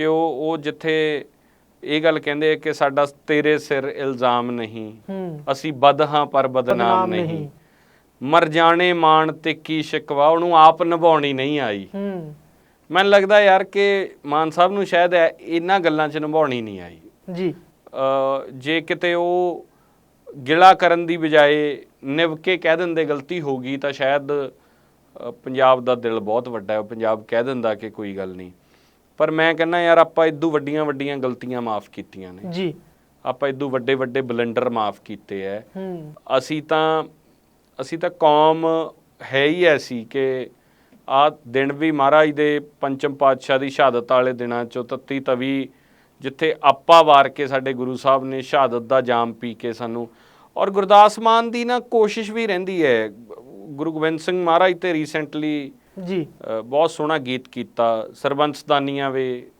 ਕਿ ਉਹ ਉਹ ਜਿੱਥੇ ਇਹ ਗੱਲ ਕਹਿੰਦੇ ਕਿ ਸਾਡਾ ਤੇਰੇ ਸਿਰ ਇਲਜ਼ਾਮ ਨਹੀਂ। ਅਸੀਂ ਬਦ ਹਾਂ ਪਰ ਬਦਨਾਮ ਨਹੀਂ। ਮਰ ਜਾਣੇ ਮਾਣ ਤੇ ਕੀ ਸ਼ਿਕਵਾ ਉਹਨੂੰ ਆਪ ਨਿਭਾਉਣੀ ਨਹੀਂ ਆਈ। ਮੈਨੂੰ ਲੱਗਦਾ ਯਾਰ ਕਿ ਮਾਨ ਸਾਹਿਬ ਨੂੰ ਸ਼ਾਇਦ ਇਹ- ਇਹਨਾਂ ਗੱਲਾਂ 'ਚ ਨਿਭਾਉਣੀ ਨਹੀਂ ਆਈ। ਜੀ। ਜੇ ਕਿਤੇ ਉਹ ਗਿਲਾ ਕਰਨ ਦੀ ਬਜਾਏ ਨਿਭ ਕੇ ਕਹਿ ਦਿੰਦੇ ਗਲਤੀ ਹੋ ਗਈ ਤਾਂ ਸ਼ਾਇਦ ਪੰਜਾਬ ਦਾ ਦਿਲ ਬਹੁਤ ਵੱਡਾ ਹੈ। ਪੰਜਾਬ ਕਹਿ ਦਿੰਦਾ ਕਿ ਕੋਈ ਗੱਲ ਨਹੀਂ। ਪਰ ਮੈਂ ਕਹਿੰਦਾ ਯਾਰ ਆਪਾਂ ਇਦੋਂ ਵੱਡੀਆਂ ਵੱਡੀਆਂ ਗਲਤੀਆਂ ਮਾਫ ਕੀਤੀਆਂ ਨੇ। ਜੀ। ਆਪਾਂ ਇਦੋਂ ਵੱਡੇ ਵੱਡੇ ਬਲੰਡਰ ਮਾਫ ਕੀਤੇ ਐ। ਹੂੰ। ਅਸੀਂ ਤਾਂ ਅਸੀਂ ਤਾਂ ਕੌਮ ਹੈ ਹੀ ਐਸੀ ਕਿ ਆ ਦਿਨ ਵੀ ਮਹਾਰਾਜ ਦੇ ਪੰਚਮ ਪਾਤਸ਼ਾਹ ਦੀ ਸ਼ਹਾਦਤ ਵਾਲੇ ਦਿਨਾਂ ਚੋਂ ਤੱਤੀ ਤਵੀ ਜਿੱਥੇ ਆਪਾ ਵਾਰ ਕੇ ਸਾਡੇ ਗੁਰੂ ਸਾਹਿਬ ਨੇ ਸ਼ਹਾਦਤ ਦਾ ਜਾਮ ਪੀ ਕੇ ਸਾਨੂੰ ਔਰ ਗੁਰਦਾਸ ਮਾਨ ਦੀ ਨਾ ਕੋਸ਼ਿਸ਼ ਵੀ ਰਹਿੰਦੀ ਹੈ ਗੁਰੂ ਗੋਬਿੰਦ ਸਿੰਘ ਮਹਾਰਾਜ ਤੇ ਰੀਸੈਂਟਲੀ ਜੀ। ਬਹੁਤ ਸੋਹਣਾ ਗੀਤ ਕੀਤਾ। ਸਰਬੰਸਦਾਨੀਆਂ ਵੇ